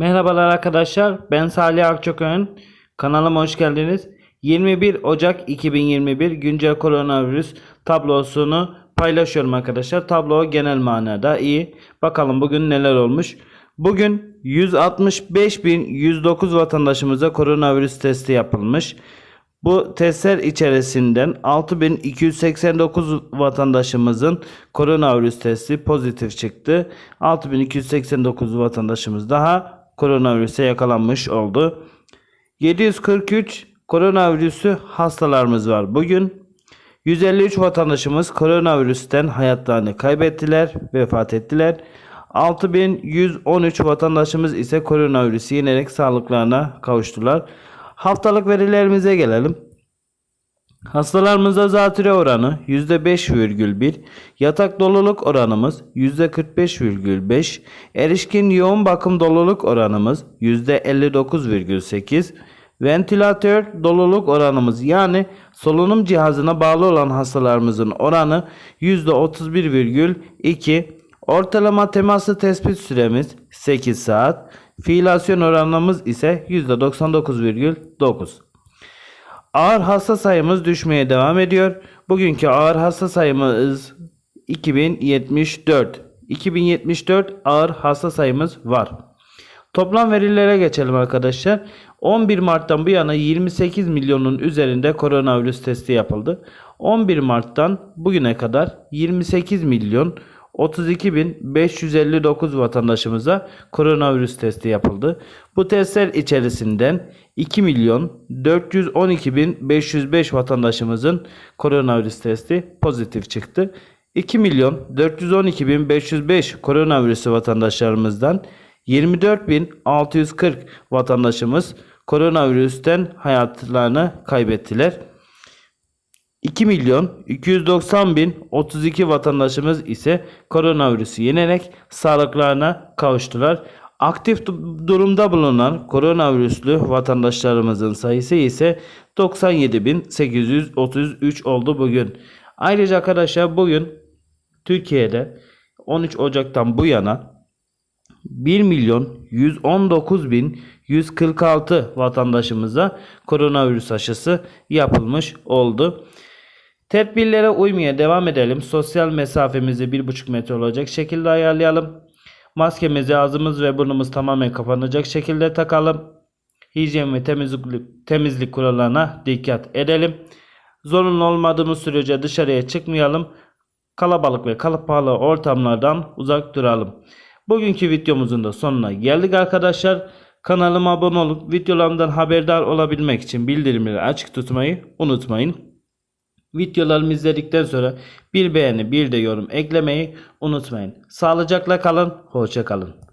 Merhabalar arkadaşlar. Ben Salih Akçakören. Kanalıma hoş geldiniz. 21 Ocak 2021 güncel koronavirüs tablosunu paylaşıyorum arkadaşlar. Tablo genel manada iyi. Bakalım bugün neler olmuş. Bugün 165.109 vatandaşımıza koronavirüs testi yapılmış. Bu testler içerisinden 6289 vatandaşımızın koronavirüs testi pozitif çıktı. 6289 vatandaşımız daha koronavirüse yakalanmış oldu. 743 koronavirüsü hastalarımız var. Bugün 153 vatandaşımız koronavirüsten hayatlarını kaybettiler, vefat ettiler. 6113 vatandaşımız ise koronavirüsü yenerek sağlıklarına kavuştular. Haftalık verilerimize gelelim. Hastalarımızda zatüre oranı %5,1, yatak doluluk oranımız %45,5, erişkin yoğun bakım doluluk oranımız %59,8, ventilatör doluluk oranımız yani solunum cihazına bağlı olan hastalarımızın oranı %31,2, ortalama temaslı tespit süremiz 8 saat, fiilasyon oranımız ise %99,9. Ağır hasta sayımız düşmeye devam ediyor. Bugünkü ağır hasta sayımız 2074. 2074 ağır hasta sayımız var. Toplam verilere geçelim arkadaşlar. 11 Mart'tan bu yana 28 milyonun üzerinde koronavirüs testi yapıldı. 11 Mart'tan bugüne kadar 28 milyon 32.559 vatandaşımıza koronavirüs testi yapıldı. Bu testler içerisinden 2 milyon 412.505 vatandaşımızın koronavirüs testi pozitif çıktı. 2 milyon 412.505 koronavirüsü vatandaşlarımızdan 24.640 vatandaşımız koronavirüsten hayatlarını kaybettiler. 2 milyon 290 bin 32 vatandaşımız ise koronavirüsü yenerek sağlıklarına kavuştular. Aktif du- durumda bulunan koronavirüslü vatandaşlarımızın sayısı ise 97.833 oldu bugün. Ayrıca arkadaşlar bugün Türkiye'de 13 Ocak'tan bu yana 1 milyon 119 bin 146 vatandaşımıza koronavirüs aşısı yapılmış oldu. Tedbirlere uymaya devam edelim. Sosyal mesafemizi 1,5 metre olacak şekilde ayarlayalım. Maskemizi ağzımız ve burnumuz tamamen kapanacak şekilde takalım. Hijyen ve temizlik, temizlik kurallarına dikkat edelim. Zorunlu olmadığımız sürece dışarıya çıkmayalım. Kalabalık ve kalabalık ortamlardan uzak duralım. Bugünkü videomuzun da sonuna geldik arkadaşlar. Kanalıma abone olup videolarımdan haberdar olabilmek için bildirimleri açık tutmayı unutmayın. Videolarımı izledikten sonra bir beğeni bir de yorum eklemeyi unutmayın. Sağlıcakla kalın, hoşça kalın.